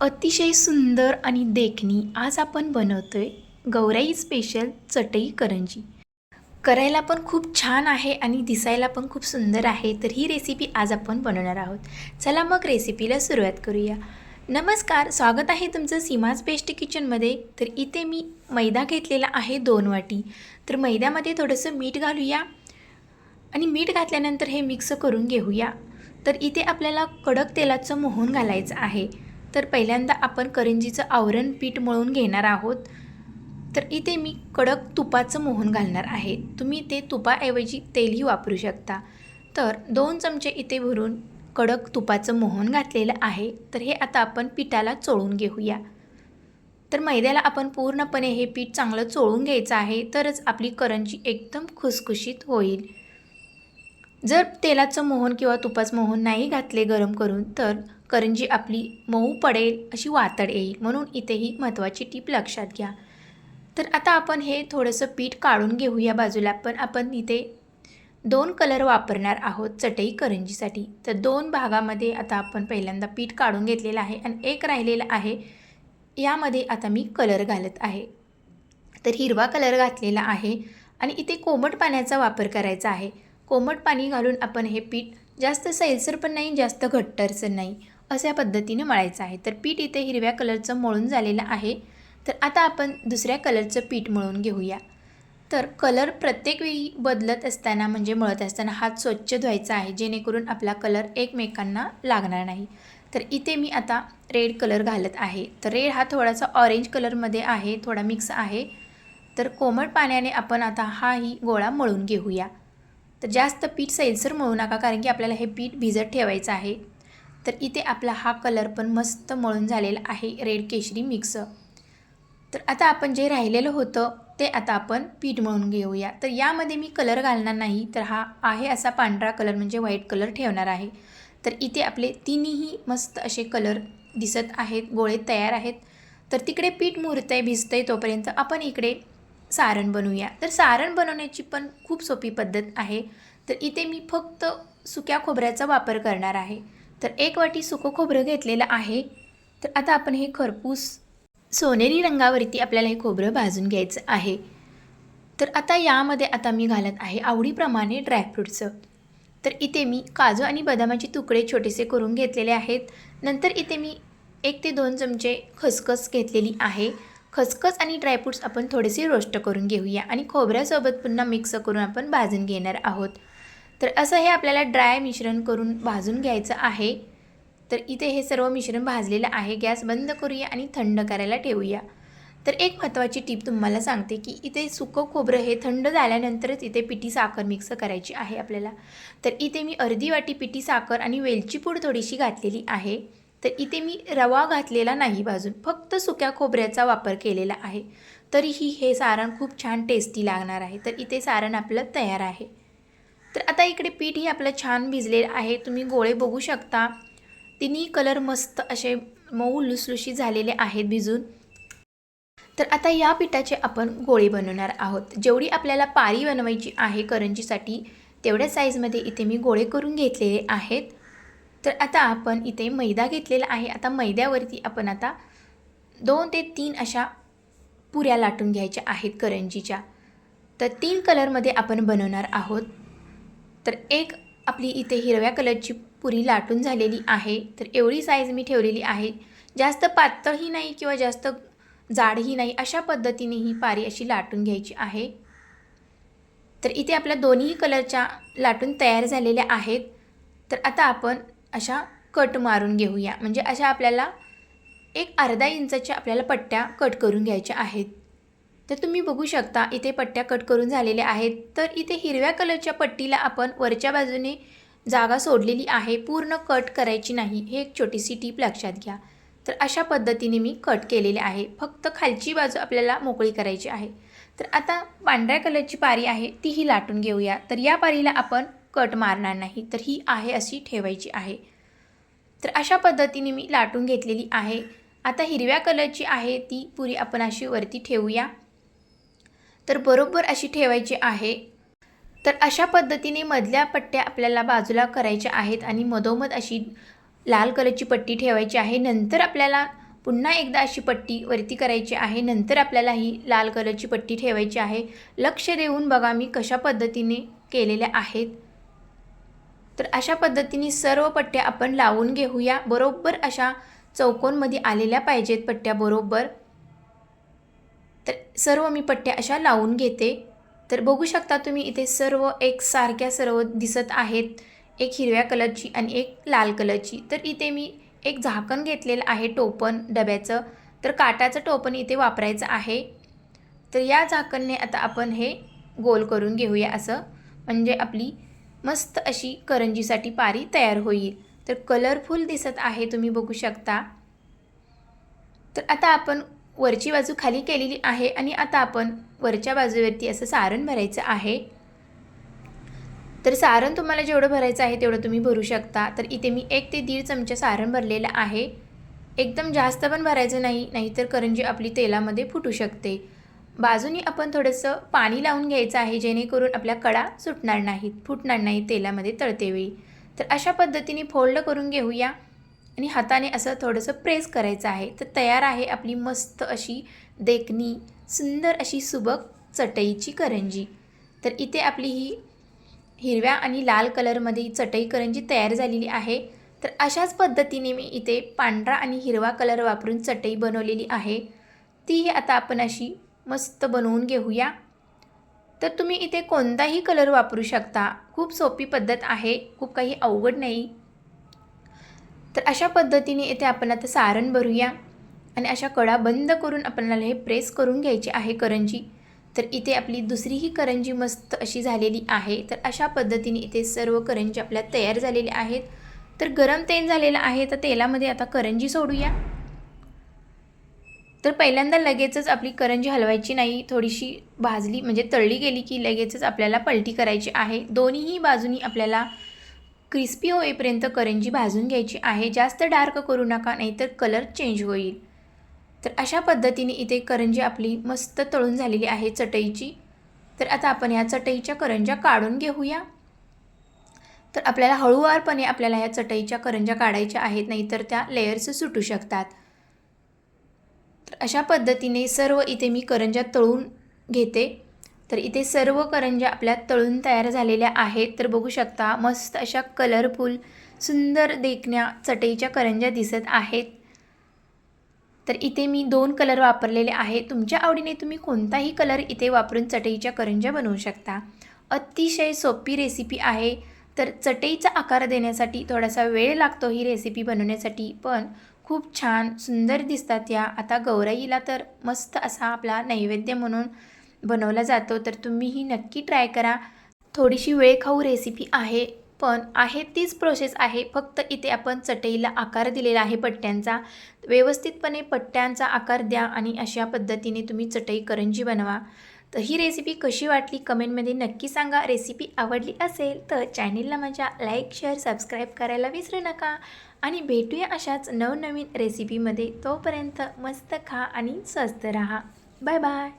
अतिशय सुंदर आणि देखणी आज आपण बनवतो आहे गौराई स्पेशल चटई करंजी करायला पण खूप छान आहे आणि दिसायला पण खूप सुंदर आहे तर ही रेसिपी आज आपण बनवणार आहोत. चला मग रेसिपीला सुरुवात करूया. नमस्कार स्वागत आहे तुमचं सीमाज बेस्ट किचनमध्ये तर इथे मी मैदा घेतलेला आहे दोन वाटी. तर मैद्यामध्ये थोडंसं मीठ घालूया आणि मीठ घातल्यानंतर हे मिक्स करून घेऊया. तर इथे आपल्याला कडक तेलाचं मोहन घालायचं आहे. तर पहिल्यांदा आपण करंजीचं आवरण पीठ मळून घेणार आहोत. तर इथे मी कडक तुपाचं मोहन घालणार आहे. तुम्ही ते तुपाऐवजी तेलही वापरू शकता. तर दोन चमचे इथे भरून कडक तुपाचं मोहन घातलेलं आहे. तर हे आता आपण पिठाला चोळून घेऊया. तर मैद्याला आपण पूर्णपणे हे पीठ चांगलं चोळून घ्यायचं आहे तरच आपली करंजी एकदम खुसखुशीत होईल. जर तेलाचं मोहन किंवा तुपाचं मोहन नाही घातले गरम करून तर करंजी आपली मऊ पडेल अशी वातड येईल. म्हणून इथे ही महत्त्वाची टीप लक्षात घ्या. तर आता आपण हे थोडंसं पीठ काढून घेऊ या बाजूला. पण आपण इथे दोन कलर वापरणार आहोत चटई करंजीसाठी. तर दोन भागामध्ये आता आपण पहिल्यांदा पीठ काढून घेतलेलं आहे आणि एक राहिलेलं आहे. यामध्ये आता मी कलर घालत आहे. तर हिरवा कलर घातलेला आहे आणि इथे कोमट पाण्याचा वापर करायचा आहे. कोमट पाणी घालून आपण हे पीठ जास्त सैलसर पण नाही जास्त घट्टरसर नाही. अशा पद्धतीने मळायचं आहे. तर पीठ इथे हिरव्या कलरचं मळून झालेलं आहे. तर आता आपण दुसऱ्या कलरचं पीठ मळून घेऊया. तर कलर प्रत्येक वेळी बदलत असताना म्हणजे मळत असताना हात स्वच्छ धुवायचा आहे जेणेकरून आपला कलर एकमेकांना लागणार नाही. तर इथे मी आता रेड कलर घालत आहे. तर रेड हा थोडासा ऑरेंज कलरमध्ये आहे थोडा मिक्स आहे. तर कोमट पाण्याने आपण आता हाही गोळा मळून घेऊया. तर जास्त पीठ सैलसर मळू नका कारण की आपल्याला हे पीठ भिजत ठेवायचं आहे. तर इथे आपला हा कलर पण मस्त मळून झालेला आहे रेड केशरी मिक्स तर आता आपण जे राहिलेलं होतं ते आता आपण पीठ मळून घेऊया. तर यामध्ये मी कलर घालणार नाही तर हा आहे असा पांढरा कलर म्हणजे व्हाईट कलर ठेवणार आहे. तर इथे आपले तिन्ही मस्त असे कलर दिसत आहेत गोळे तयार आहेत. तर तिकडे पीठ मुरतं आहे भिजतं आहे तोपर्यंत आपण इकडे सारण बनवूया. तर सारण बनवण्याची पण खूप सोपी पद्धत आहे. तर इथे मी फक्त सुक्या खोबऱ्याचा वापर करणार आहे. तर एक वाटी सुकं खोबरं घेतलेलं आहे. तर आता आपण हे खरपूस सोनेरी रंगावरती आपल्याला हे खोबरं भाजून घ्यायचं आहे. तर आता यामध्ये आता मी घालत आहे आवडीप्रमाणे ड्रायफ्रूटचं. तर इथे मी काजू आणि बदामाचे तुकडे छोटेसे करून घेतलेले आहेत. नंतर इथे मी एक ते दोन चमचे खसखस घेतलेली आहे. खसखस आणि ड्रायफ्रूट्स आपण थोडेसे रोस्ट करून घेऊया आणि खोबऱ्यासोबत पुन्हा मिक्स करून आपण भाजून घेणार आहोत. तर असं हे आपल्याला ड्राय मिश्रण करून भाजून घ्यायचं आहे. तर इथे हे सर्व मिश्रण भाजलेलं आहे. गॅस बंद करूया आणि थंड करायला ठेवूया. तर एक महत्त्वाची टीप तुम्हाला सांगते की इथे सुकं खोबरं हे थंड झाल्यानंतरच इथे पिठी साखर मिक्स करायची आहे आपल्याला. तर इथे मी अर्धी वाटी पिठी साखर आणि वेलची पूड थोडीशी घातलेली आहे. तर इथे मी रवा घातलेला नाही भाजून फक्त सुक्या खोबऱ्याचा वापर केलेला आहे. तरीही हे सारण खूप छान टेस्टी लागणार आहे. तर इथे सारण आपलं तयार आहे. तर आता इकडे पीठही आपलं छान भिजलेलं आहे. तुम्ही गोळे बघू शकता. तिन्ही कलर मस्त असे मऊ लुसलुशी झालेले आहेत भिजून. तर आता या पिठाचे आपण गोळे बनवणार आहोत. जेवढी आपल्याला पारी बनवायची आहे करंजीसाठी तेवढ्या साईजमध्ये इथे मी गोळे करून घेतलेले आहेत. तर आता आपण इथे मैदा घेतलेला आहे. आता मैद्यावरती आपण आता दोन ते तीन अशा पुऱ्या लाटून घ्यायच्या आहेत करंजीच्या. तर तीन कलरमध्ये आपण बनवणार आहोत. तर एक आपली इथे हिरव्या कलरची पुरी लाटून झालेली आहे. तर एवढी साईज मी ठेवलेली आहे. जास्त पातळही नाही किंवा जास्त जाडही नाही अशा पद्धतीने ही पारी अशी लाटून घ्यायची आहे. तर इथे आपल्या दोन्ही कलरच्या लाटून तयार झालेल्या आहेत. तर आता आपण अशा कट मारून घेऊया. म्हणजे अशा आपल्याला एक अर्धा इंचाच्या आपल्याला पट्ट्या कट करून घ्यायच्या आहेत. तर तुम्ही बघू शकता इथे पट्ट्या कट करून झालेल्या आहेत. तर इथे हिरव्या कलरच्या पट्टीला आपण वरच्या बाजूने जागा सोडलेली आहे. पूर्ण कट करायची नाही. हे एक छोटीशी टीप लक्षात घ्या. तर अशा पद्धतीने मी कट केलेले आहे. फक्त खालची बाजू आपल्याला मोकळी करायची आहे. तर आता पांढऱ्या कलरची पारी आहे तीही लाटून घेऊया. तर या पारीला आपण कट मारणार नाही. तर ही आहे अशी ठेवायची आहे. तर अशा पद्धतीने मी लाटून घेतलेली आहे. आता हिरव्या कलरची आहे ती पुरी आपण अशी वरती ठेवूया. तर बरोबर अशी ठेवायची आहे. तर अशा पद्धतीने मधल्या पट्ट्या आपल्याला बाजूला करायच्या आहेत आणि मधोमध अशी लाल कलरची पट्टी ठेवायची आहे. नंतर आपल्याला पुन्हा एकदा अशी पट्टी वरती करायची आहे. नंतर आपल्याला ही लाल कलरची पट्टी ठेवायची आहे. लक्ष देऊन बघा मी कशा पद्धतीने केलेल्या आहेत. तर अशा पद्धतीने सर्व पट्ट्या आपण लावून घेऊया. बरोबर अशा चौकोनमध्ये आलेल्या पाहिजेत पट्ट्या बरोबर. तर सर्व मी पट्ट्या अशा लावून घेते. तर बघू शकता तुम्ही इथे सर्व एक सारख्या सर्व दिसत आहेत. एक हिरव्या कलरची आणि एक लाल कलरची. तर इथे मी एक झाकण घेतलेलं आहे टोपण डब्याचं. तर काटाचं टोपण इथे वापरायचं आहे. तर या झाकणने आता आपण हे गोल करून घेऊया असं. म्हणजे आपली मस्त अशी करंजीसाठी पारी तयार होईल. तर कलरफुल दिसत आहे तुम्ही बघू शकता. तर आता आपण वरची बाजू खाली केलेली आहे आणि आता आपण वरच्या बाजूवरती असं सारण भरायचं आहे. तर सारण तुम्हाला जेवढं भरायचं आहे तेवढं तुम्ही भरू शकता. तर इथे मी एक ते दीड चमचा सारण भरलेलं आहे. एकदम जास्त पण भरायचं नाही नाहीतर करंजी आपली तेलामध्ये फुटू शकते. बाजूनी आपण थोडंसं पाणी लावून घ्यायचं आहे जेणेकरून आपल्या कडा सुटणार नाहीत फुटणार नाही तेलामध्ये तळतेवेळी. तर अशा पद्धतीने फोल्ड करून घेऊया. आणि हाताने असं थोडंसं प्रेस करायचं आहे. तर तयार आहे आपली मस्त अशी देखणी सुंदर अशी सुबक चटईची करंजी. तर इथे आपली ही हिरव्या आणि लाल कलरमध्ये ही चटई करंजी तयार झालेली आहे. तर अशाच पद्धतीने मी इथे पांढरा आणि हिरवा कलर वापरून चटई बनवलेली आहे. तीही आता आपण अशी मस्त बनवून घेऊया. तर तुम्ही इथे कोणताही कलर वापरू शकता. खूप सोपी पद्धत आहे. खूप काही अवघड नाही. तर अशा पद्धतीने इथे आपण आता सारण भरूया आणि अशा कडा बंद करून आपल्याला हे प्रेस करून घ्यायचे आहे करंजी. तर इथे आपली दुसरी ही करंजी मस्त अशी झालेली आहे. तर अशा पद्धतीने इथे सर्व करंजी आपल्या तयार झालेल्या आहेत. तर गरम तेल झालेलं आहे तर तेलामध्ये आता करंजी सोडूया. तर पहिल्यांदा लगेचच आपली करंजी हलवायची नाही थोडीशी भाजली म्हणजे तळली गेली की लगेचच आपल्याला पलटी करायची आहे. दोन्हीही बाजूनी आपल्याला क्रिस्पी होईपर्यंत करंजी भाजून घ्यायची आहे. जास्त डार्क करू नका नाहीतर कलर चेंज होईल. तर अशा पद्धतीने इथे करंजी आपली मस्त तळून झालेली आहे चटईची. तर आता आपण या चटईच्या करंज्या काढून घेऊया. तर आपल्याला हळूवारपणे आपल्याला ह्या चटईच्या करंज्या काढायच्या आहेत नाहीतर त्या लेयर्स सुटू शकतात. तर अशा पद्धतीने सर्व इथे मी करंज्या तळून घेते. तर इथे सर्व करंज्या आपल्या तळून तयार झालेल्या आहेत. तर बघू शकता मस्त अशा कलरफुल सुंदर देखण्या चटईच्या करंज्या दिसत आहेत. तर इथे मी दोन कलर वापरलेले आहे तुमच्या आवडीने तुम्ही कोणताही कलर इथे वापरून चटईच्या करंज्या बनवू शकता. अतिशय सोपी रेसिपी आहे. तर चटईचा आकार देण्यासाठी थोडासा वेळ लागतो ही रेसिपी बनवण्यासाठी पण खूप छान सुंदर दिसतात या. आता गौराईला तर मस्त असा आपला नैवेद्य म्हणून बनवला जातो तर तुम्हीही नक्की ट्राय करा. थोडीशी वेळ खाऊ रेसिपी आहे पण आहे तीच प्रोसेस आहे फक्त इथे आपण चटईला आकार दिलेला आहे पट्ट्यांचा. व्यवस्थितपणे पट्ट्यांचा आकार द्या आणि अशा पद्धतीने तुम्ही चटई करंजी बनवा. तर ही रेसिपी कशी वाटली कमेंटमध्ये नक्की सांगा. रेसिपी आवडली असेल तर चॅनेलला माझ्या लाईक शेअर सबस्क्राईब करायला विसरू नका. आणि भेटूया अशाच नवनवीन रेसिपीमध्ये तोपर्यंत मस्त खा आणि स्वस्त राहा. Bye bye